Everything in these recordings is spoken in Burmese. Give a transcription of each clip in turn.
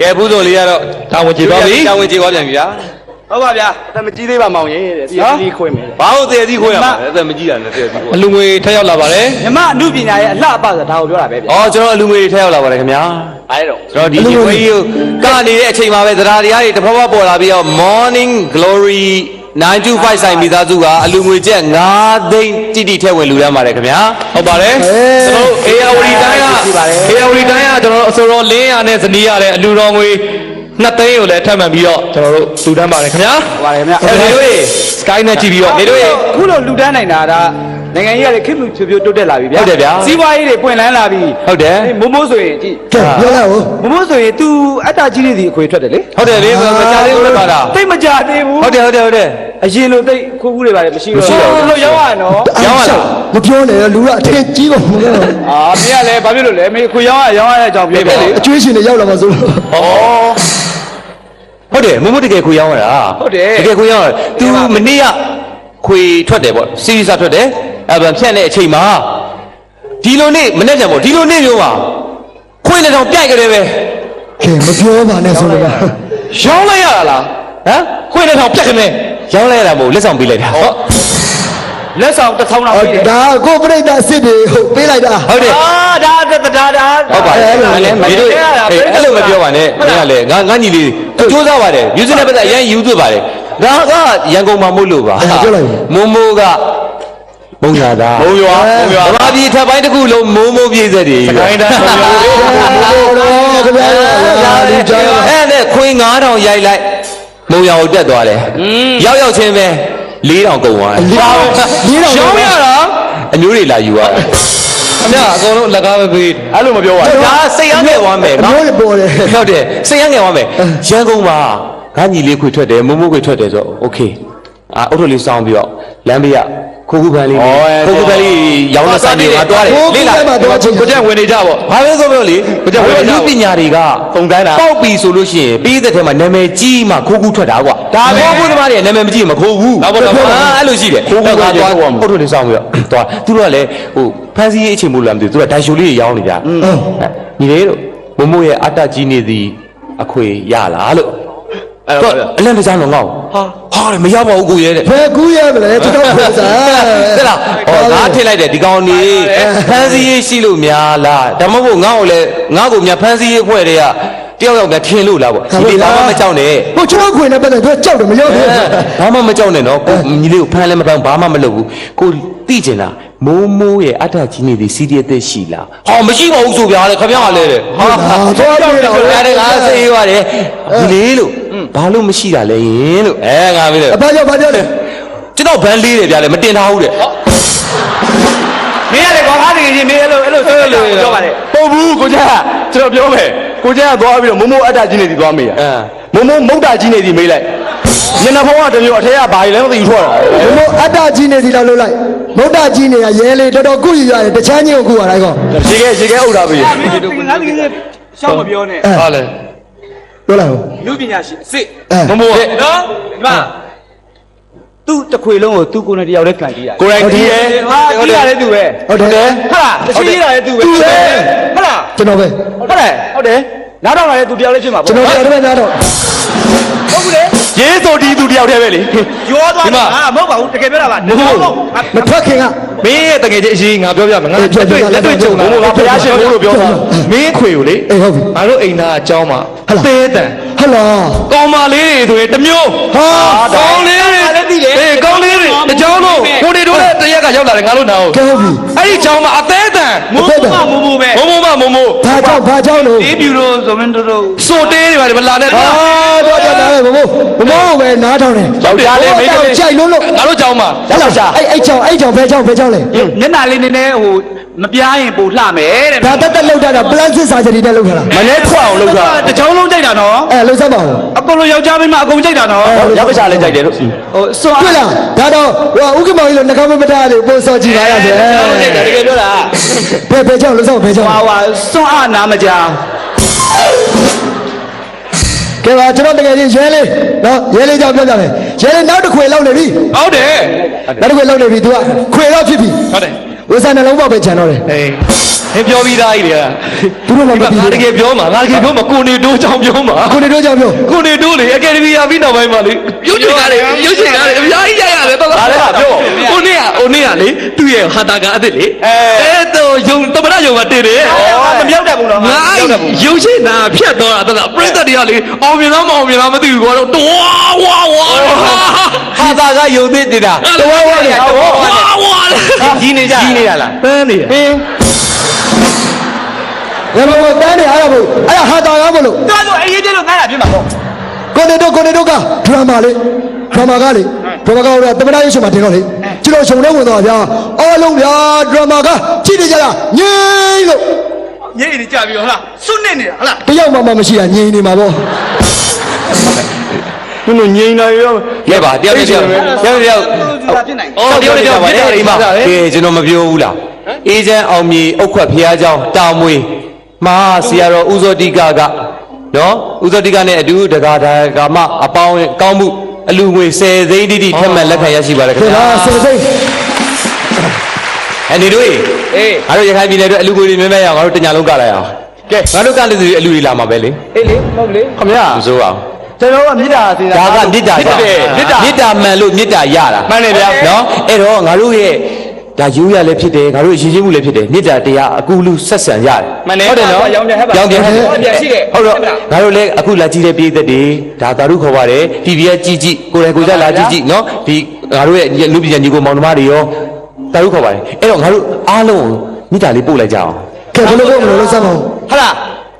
ကဲဘူးဆိုလေးကတော့တာဝန်ကျေသွားပြီတာဝန်ကျေသွားပြန်ပြီဗျာဟုတ်ပါဗျာအသက်မကြီးသေးပါမောင်ရင်တဲ့ဒီဒီခွင့်မယ်ဘာလို့တည်သီးခွဲရမှာလဲအသက်မကြီးတာနဲ့တည်သီးခွဲအလူငွေထက်ရောက်လာပါတယ်မြမအမှုပညာရဲ့အလှအပဆိုတာဒါကိုပြောတာပဲဗျာအော်ကျွန်တော်အလူငွေတွေထည့်ရောက်လာပါတယ်ခင်ဗျာအားရတော့ကျွန်တော်ဒီဒီဝေးကိုကနေတဲ့အချိန်မှာပဲသဒ္ဓါတရားတွေတစ်ဖက်ဖက်ပေါ်လာပြီးတော့ Morning Glory 925ဆိုင်မိသားစုကအလူငွေကျက်9သိန်းတိတိထည့်ဝင်လူရမ်းပါတယ်ခင်ဗျာဟုတ်ပါတယ်ကျွန်တော်တို့အေယာဝတီတိုင်းကအေယာဝတီတိုင်းကကျွန်တော်တို့အစိုးရလင်းရနဲ့ဇနီးရတဲ့အလူတော်ငွေနှစ်သိန်းကိုလည်းထပ်မံပြီးတော့ကျွန်တော်တို့လူတန်းပါတယ်ခင်ဗျာဟုတ်ပါတယ်ဗျာအဲ့ဒီတို့ sky နဲ့ကြည့်ပြီးတော့နေတို့ရေခုလိုလူတန်းနိုင်တာဒါ နိုင်ငံကြီးကလည်းခေတ်လူချွတ်ပြတိုးတက်လာပြီဗျာဟုတ်တယ်ဗျာစီးပွားရေးတွေပွင့်လန်းလာပြီဟုတ်တယ်အေးမိုးမိုးဆိုရင်ကြည့်ကဲပြောလိုက်ဦးမိုးမိုးဆိုရင် तू အတ္တကြီးနေသည်အခွေထွက်တယ်လေဟုတ်တယ်လေမကြသေးဘူးပါတာတိတ်မကြသေးဘူးဟုတ်တယ်ဟုတ်တယ်ဟုတ်တယ်အရင်လိုတိတ်ခိုးခုတွေပါလေမရှိတော့မရှိတော့ဘူးလို့ရောက်ရနော်ရောင်းရလားမပြောနဲ့လူကအထင်ကြီးကုန်ဘူးအာမင်းကလည်းဘာဖြစ်လို့လဲမင်းခွေရောက်ရရောက်ရတဲ့အကြောင်းပြောပြလေအကျွေးရှင်တွေရောက်လာမှာဆိုလို့ဟုတ်တယ်မမတကယ်ခွေရောင်းရတာဟုတ်တယ်တကယ်ခွေရောင်းရ तू မနေ့ကခွေထွက်တယ်ပေါ့စီရီစာထွက်တယ် အဲ့ဗန်ဖြတ်တဲ့အချိန်မှာဒီလိုနေ့မနေ့ကပေါ့ဒီလိုနေ့မျိုးမှာခွေနဲ့တော့ပြိုက်ကြတယ်ပဲကဲမပြောပါနဲ့ဆိုလို့ကရောင်းလိုက်ရတာလားဟမ်ခွေနဲ့တော့ပြက်ကနေရောင်းလိုက်ရတာမဟုတ်လက်ဆောင်ပေးလိုက်တာဟုတ်လက်ဆောင်တစ်ထောင်လောက်ပေးတယ်ဒါကိုပြိတ္တာစစ်တွေဟုတ်ပေးလိုက်တာဟုတ်တယ်အာဒါဒါဒါဒါဟုတ်ပါတယ်အဲ့လိုအဲ့လေလည်းမင်းတို့အေးအဲ့လိုမပြောပါနဲ့မင်းကလည်းငါငါညီလေးစူးစမ်းပါတယ် music နဲ့ပတ်သက်အရင်ယူသွပါတယ်ငါကရန်ကုန်မှာမို့လို့ပါမုံမိုးက မုံရတာ မုံရွာမုံရွာ ဗမာပြည်ထပ်ပိုင်းတစ်ခုလုံးမိုးမိုးပြည့်စက်တွေ ခိုင်းတန်းမရွာ ဘိုးတော်ခင်ဗျားလူကြောင်း အဲ့နဲ့ခွေ9000ရိုက်လိုက်မုံရကိုတက်သွားတယ်ရောက်ရောက်ချင်းပဲ4000ကုန်သွားတယ် လေးတော်လေးတော် ရောင်းရတာအမျိုးတွေလာယူရတယ် အမေအကုန်လုံးလက်ကားပဲပေး အဲ့လိုမပြောပါဘူးဒါစိတ်ရငယ်သွားမယ် အမျိုးတွေပေါ်တယ် ဟုတ်တယ်စိတ်ရငယ်သွားမယ်ရန်ကုန်မှာငါညီလေးခွေထွက်တယ်မမိုးခွေထွက်တယ်ဆိုโอเคအာအုတ်ထုတ်လေးစောင်းပြီးတော့လမ်းဘေးက ခိုးခုပန်းလေးခိုးခုပန်းလေးရောင်းတဲ့ဆိုင်တွေငါတွားတယ်လေးလာကိုကျက်ဝင်နေကြပေါ့ဘာလဲဆိုပြောလေဘုရားဝေဒနာလူပညာတွေကပုံတိုင်းတာပေါက်ပြီဆိုလို့ရှိရင်ပြီးတဲ့ထဲမှာနာမည်ကြီးမှခိုးခုထွက်တာကွာဒါပဲခိုးခုသမားတွေနာမည်မကြီးမခိုးဘူးဟုတ်ပါတော့အာအဲ့လိုရှိတယ်ခိုးခုကတော့ကြီးသွားခိုးရမှာအုတ်ထုတ်လေးစောင်းပြီးတော့သွားသူတို့ကလည်းဟိုဖန်စီရေးအချိန်မို့လားမသိဘူးသူကဒိုင်ရှိုလေးတွေရောင်းနေကြညီလေးတို့မမိုးရဲ့အတ္တကြီးနေသည်အခွေရလားလို့ အဲ့တော့တော့အလန့်တကြားလုံးငေါ့ဟာဟာတယ်မရပါဘူးကိုရဲတဲ့ဖယ်ကူးရမလဲတော်တော်ပြန်စားတဲ့လားဟောငါထည့်လိုက်တယ်ဒီကောင်နေဖန်စီရေးရှိလို့များလားဒါမှမဟုတ်ငါ့ကိုလည်းငါ့ကိုများဖန်စီရေးအဖွဲ့တွေကတယောက်ယောက်များထင်လို့လားပေါ့ဒီဘာမှမကြောက်နဲ့ဟိုကျွန်တော်ခွေနဲ့ပတ်သက်သူကြောက်တယ်မရောက်ဘူးဘာမှမကြောက်နဲ့နော်ကိုညီလေးကိုဖမ်းလည်းမဖမ်းဘာမှမလုပ်ဘူးကိုသိကျင်တာ မိုးမိုးရဲ့အထကြီးနေသည်စီးရီးအသက်ရှိလားဟောမရှိပါဘူးဆိုပြားလေခမရလဲတဲ့ဟာသွားပြေးတော့အဲ့ဒါကစေးရတယ်ဒီလေးလို့ဘာလို့မရှိတာလဲယင်လို့အဲငါမေးတယ်အဖကြောက်ဘာကြောက်လဲကျွန်တော်ဗန်းလေးတယ်ဗျာလေမတင်ထားဘူးတဲ့မင်းကလည်းကောင်းကားတကယ်ချင်းမင်းအဲ့လိုအဲ့လိုဆိုလို့ပြောပါလေပုံဘူးကိုကျက်ကျွန်တော်ပြောမယ်ကိုကျက်ကသွားပြီးတော့မမိုးအတ္တကြီးနေသည်သွားမေးရအဲမမိုးမုတ်တာကြီးနေသည်မေးလိုက် ညနေဖုံးကတမျိုးအထက်ကဘာကြီးလဲမသိဘူးထွက်တာဘမို့အတ္တကြီးနေစီတော့လှုပ်လိုက်မုတ်တကြီးနေရရဲလေတော်တော်ကုယူရတယ်တချမ်းချင်းကိုကုရတိုင်းကောရေခဲရေခဲအုပ်တာပြီမင်းငါတကယ်ချင်းရှောက်မပြောနဲ့ဟာလေပြောလိုက်ဦးလူပညာရှင်စစ်အဲမမိုးနော်ဒီမှာသူ့တခွေလုံးကိုသူ့ကိုယ်နဲ့တယောက်တည်းကန်ကြည့်ရတယ်ကိုရိုက်တီးရဲ့ဟာကြည့်ရတယ်သူပဲဟုတ်တယ်ဟာလားတရှိရတယ်သူပဲဟုတ်လားကျွန်တော်ပဲဟုတ်တယ်ဟုတ်တယ်နားတော့လာတယ်သူတယောက်လေးဖြစ်မှာကျွန်တော်တရားတော်နားတော့ဟုတ်ဘူးလေ ရေးတော်ဒီသူတယောက်တည်းပဲလေရောသွားတာငါမဟုတ်ပါဘူးတကယ်ပြောတာပါမဟုတ်မထွက်ခင်ကမင်းရဲ့တကယ်ချင်းအရေးငါပြောပြမယ်ငါလက်တွေ့လက်တွေ့ကြုံတာဘုရားဘုရားရှင်ဘုလို့ပြောတာမင်းခွေကိုလေဟုတ်ပြီငါတို့အိမ်သားအကြောင်းမှာအသေးတန်ဟလာကောင်းမလေးတွေဆိုရင်တမျိုးဟာကောင်းလေးတွေ ရောက်လာတယ်ငါတို့နားဟုတ်ကဲပြီအဲ့ဒီကြောင်မှာအသေးတန်မိုးမိုးမိုးမိုးပဲမိုးမိုးမမိုးမိုးဘာကြောင်ဘာကြောင်လို့ဒီပြူတို့ဇိုမင်းတို့တို့စိုတေးတွေပါလေမလာနဲ့ဟာတော့ကြတာပဲမိုးမိုးမိုးမိုးပဲနားထောင်တယ်ဟုတ်တယ်လေမိတို့ကြိုက်လို့လို့ငါတို့ကြောင်မှာရောက်လာရှာအဲ့အဲ့ကြောင်အဲ့ကြောင်ဘယ်ကြောင်ဘယ်ကြောင်လဲမျက်နှာလေးနည်းနည်းဟိုမပြားရင်ပိုလှမယ်တဲ့ဒါတက်တက်လောက်တာပလန်စစ်စာချီတက်လောက်တာမလဲထွက်အောင်လောက်တာတစ်ချောင်းလုံးကြိုက်တာနော်အဲ့လောက်စမ်းပါဦး ကုန်လုံးယောက်ျားမိန်းမအကုန်ကြိုက်တာနော်ရောက်ပချလည်းကြိုက်တယ်လို့ဟိုစွန်တွေ့လားဒါတော့ဟိုဥက္ကမောင်ကြီးလိုနှကောင်းမမထားလို့ပို့စောကြည့်ပါရစေတကယ်ပြောတာဘယ်ဘယ်ကြောင့်လှုပ်ဆက်ဘယ်ကြောင့်ဟာဟာစွန်အနာမကြာကဲပါကျွန်တော်တကယ်ကြီးရဲလေးနော်ရဲလေးကြောင့်ပြောကြမယ်ရဲလေးနောက်တစ်ခွေလောက်နေပြီဟုတ်တယ်နောက်တစ်ခွေလောက်နေပြီ तू ကခွေတော့ဖြစ်ပြီဟုတ်တယ်ဝိဇ္ဇာနှလုံးပေါက်ပဲခြံတော့တယ်အေး ဟင်ပြောပြီးသားကြီးတွေကသူတို့မှမသိငါဘူးတကယ်ပြောမှာငါတကယ်ပြောမှာကိုနေတိုးချောင်းပြောမှာကိုနေတို့ကြောင့်ပြောကိုနေတိုးလေအကယ်ဒမီရပြီးနောက်ပိုင်းမှာလေရုပ်ရှင်ကားတွေရုပ်ရှင်ကားတွေအများကြီးရရတယ်တော့ဒါလည်းပြောဟိုနေ့ကဟိုနေ့ကလေသူ့ရဲ့ဟာတာကအစ်စ်လေအဲတော့ယုံတမရယုံမှာတင်တယ်မမြောက်တတ်ဘူးနော်ငါရုပ်ရှင်နာဖြတ်တော့တာပြိတ္တတွေကလေအောင်မြင်လားမအောင်မြင်လားမသိဘူးကွာတော့တွားဝါဝါဟာသာကယုံသိတင်တာတွားဝါလေဝါဝါကြီးနေကြကြီးနေတာလားပန်းနေဟင်း ရမဘောတန်းနေအားရဖို့အဲ့ဒါဟာတာကားမလို့ တော်ဆိုအရေးကြီးလို့ငါ့လာပြမှာပေါ့ ကိုနေတို့ကိုနေတို့ကဒရမာလေးဒရမာကလေဒရမာကဟိုတမနာရေးရှင်မှာတင်တော့လေကျွန်တော်ရှင်နေဝင်သွားဗျာအားလုံးဗျာဒရမာကကြည့်နေကြတာငိမ့်လို့ ညနေကြပြီဟုတ်လားစွန့်နေနေတာဟုတ်လား တယောက်မှမမရှိတာငိမ့်နေမှာပေါ့ ဘုလို့ငိမ့်နေရော လဲပါတယောက်တယောက်တယောက်တယောက် သူကဖြစ်နိုင် အော်တယောက်တယောက်ပြစ်တာတွေမှာ ကဲကျွန်တော်မပြောဘူးလားအေဂျင့်အောင်မြေအုတ်ခွက်ဖျားเจ้าတာမွေ မဟာဆရာတော်ဥဇောတိကကနော်ဥဇောတိကနဲ့အတူတက္ကဒါကမအပေါင်းကောင်းမှုအလူငွေ10သိန်းတိတိထက်မှန်လက်ခံရရှိပါရခင်ခေဗျာလားစေစိတ်အနေတို့အေးအေးငါတို့ရခိုင်ပြည်နယ်အတွက်အလူငွေတွေမြဲမြဲရအောင်ငါတို့တညာလုံးကလိုက်အောင်ကဲငါတို့ကလည်းဒီအလူတွေလာမှာပဲလေအေးလေဟုတ်လေခမရမစိုးအောင်ကျွန်တော်ကမြစ်တာသေးတာဒါကမေတ္တာရမေတ္တာမေတ္တာမှန်လို့မေတ္တာရတာမှန်တယ်ဗျာနော်အဲ့တော့ငါတို့ရဲ့ ဒါယူရလည်းဖြစ်တယ်ငါတို့ရည်ချင်းမှုလည်းဖြစ်တယ်မေတ္တာတရားအကူလူဆက်ဆံရတယ်မှန်တယ်ဟုတ်တယ်နော်ရောင်ပြန်ဟဲ့ပါရောင်ပြန်ဟဲ့ရောင်ပြန်ရှိတယ်ဟုတ်တော့ငါတို့လည်းအခုလာကြည့်တဲ့ပြည်သက်တွေဒါသာဓုခေါ်ပါတယ် PPS ကြည့်ကြည့်ကိုယ်တိုင်ကိုယ်ကျလာကြည့်ကြည့်နော်ဒီငါတို့ရဲ့လူပညာညီကိုမောင်နှမတွေရောသာဓုခေါ်ပါတယ်အဲ့တော့ငါတို့အားလုံးမေတ္တာလေးပို့လိုက်ကြအောင်ကဲဘယ်လိုလုပ်မလို့လဲစမ်းပါဦးဟုတ်လား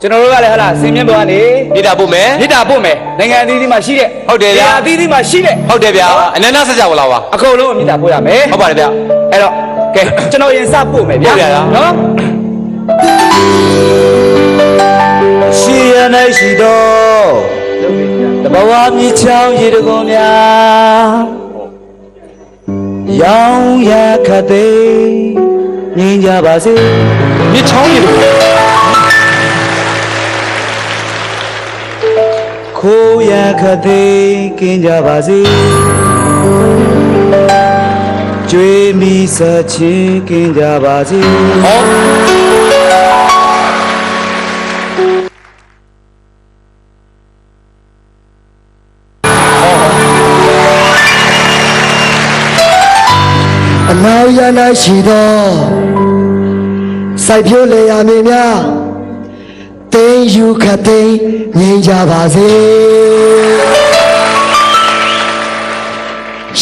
ကျွန်တော်တို့ကလည်းဟုတ်လားစင်မြင့်ပေါ်ကနေမေတ္တာပို့မယ်မြစ်တာပို့မယ်နိုင်ငံအသီးသီးမှာရှိတဲ့ဟုတ်တယ်ဗျာနေရာအသီးသီးမှာရှိတဲ့ဟုတ်တယ်ဗျာအနန္တဆက်ကြဝလာပါအကုန်လုံးကိုမြစ်တာပို့ရမယ်ဟုတ်ပါတယ်ဗျာအဲ့တော့ ကဲကျွန်တော်ရင်စပို့မယ်ဗျာပို့ရတာနော်ရှိရ၌ရှိသောတဘဝမြေချောင်းရေတကုံများရောင်ရခတ်သိမ်းငြိမ်းကြပါစေမြစ်ချောင်းရည်တို့ခိုးရခတ်သိမ်းကင်းကြပါစေ ကျွေးမိစချင်းကင်းကြပါစေဟောအနာရနာရှိသောစိုက်ပျိုးလေယာမြေများတိမ်ယူခတ်သိမ်းငြိမ်းကြပါစေ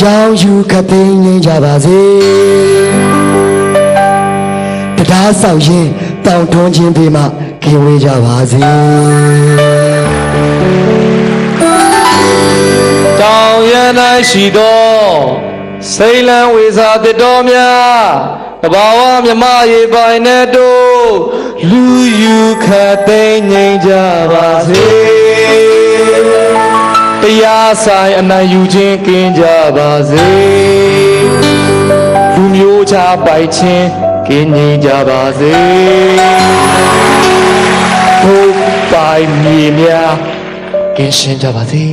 ရောင်ယူခတ်သိမ်းငြိမ်းကြပါစေတရားဆောင်ရင်တောင်ထွန်းခြင်းတွေမှကင်းဝေးကြပါစေတောင်ရန်၌ရှိသောစိတ်လန်းဝေစာတတော်များတဘာဝမြမရေပိုင်နဲ့တို့လူယူခတ်သိမ်းငြိမ်းကြပါစေ တရားဆိုင်အနိုင်ယူခြင်းကင်းကြပါစေလူမျိုးခြားပိုင်ခြင်းကင်းငြိမ်းကြပါစေဘုပိုင်မြေများကင်းရှင်းကြပါစေ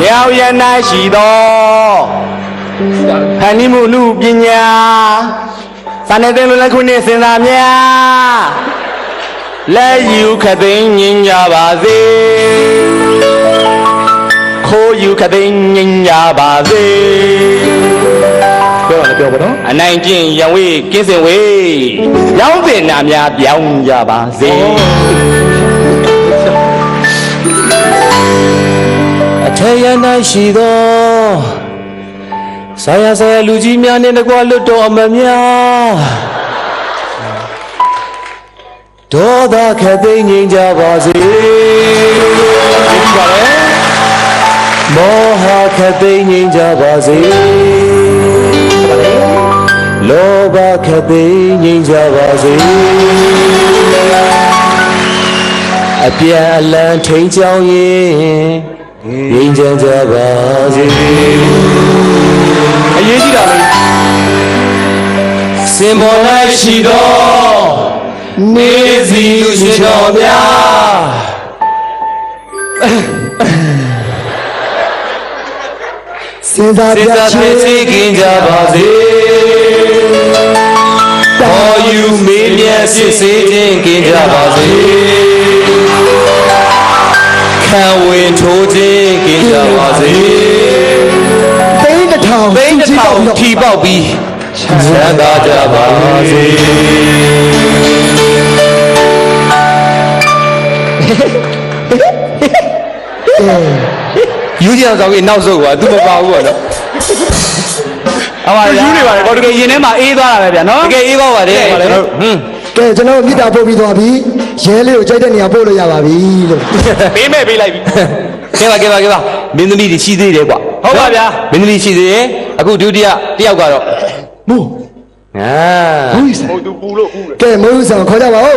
မြောက်ရ၌ရှိသောဖန်တီးမှုလူပညာစာနယ်သင်လိုလက်ခုနှင့်စင်စာများ လက်ယူခတ်သိမ်းငြိမ်းကြပါစေခိုးယူခတ်သိမ်းငြိမ်းကြပါစေပြောရလည်းပြောပါတော့အနိုင်ကျင့်ရံဝေးကင်းစင်ဝေးရောင်းစင်နာများပြောင်းကြပါစေအထက်ရ၌ရှိသောဆရာဆရာလူကြီးများနှင့်တကွလွတ်တော်အမတ်များ ဒေါသခတ်သိမ်းငြိမ်းကြပါစေဒီပါလေမောဟခတ်သိမ်းငြိမ်းကြပါစေလောဘခတ်သိမ်းငြိမ်းကြပါစေအပြန်အလှန်ထိန်ချောင်းရင်ငြိမ်းချမ်းကြပါစေအရေးကြီးတာလေစင်ပေါ်၌ရှိသော နေစီရှင်တော်များစဉ်းစားစေပြသာချဖြစ်င်စေခင်ကြပါစေတာဟောယူမေးမြန်းစစ်ဆေးခြင်းကင်းကြပါစေခံဝင်ထိုးခြင်းကင်းကြပါစေသိန်းတစ်ထောင်သိန်းတစ်ထောင်ထီပေါက်ပြီးချမ်းသာကြပါစေ ယူကြအောင်ဆောင်ကြီးနောက်ဆုတ်ကွာ तू မပါဘူးပေါ့နော်ဟုတ်ပါဗျာယူနေပါလေကောတကယ်ရင်ထဲမှာအေးသွားတာပဲဗျာနော်တကယ်အေးပါပါတယ်ဟုတ်ပါလေဟွန်းကဲကျွန်တော်တို့မြစ်တာပို့ပြီးသွားပြီရဲလေးကိုကြိုက်တဲ့နေရာပို့လို့ရပါပြီလို့ပေးမဲ့ပေးလိုက်ပြီကဲပါကဲပါကဲပါမင်းသမီးတွေရှိသေးတယ်ကွာဟုတ်ပါဗျာမင်းသမီးရှိသေးတယ်အခုဒုတိယတယောက်ကတော့မိုးအာမိုးဆန်ဟိုသူပူလို့ပူတယ်ကဲမိုးဆန်ခေါ်ကြပါဦး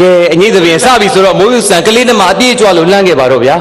ကဲအငိမ့်သဘင်စပြီဆိုတော့မိုးယူဆန်ကလေးနှမအပြည့်ကြွလို့လှမ်းခဲ့ပါတော့ဗျာ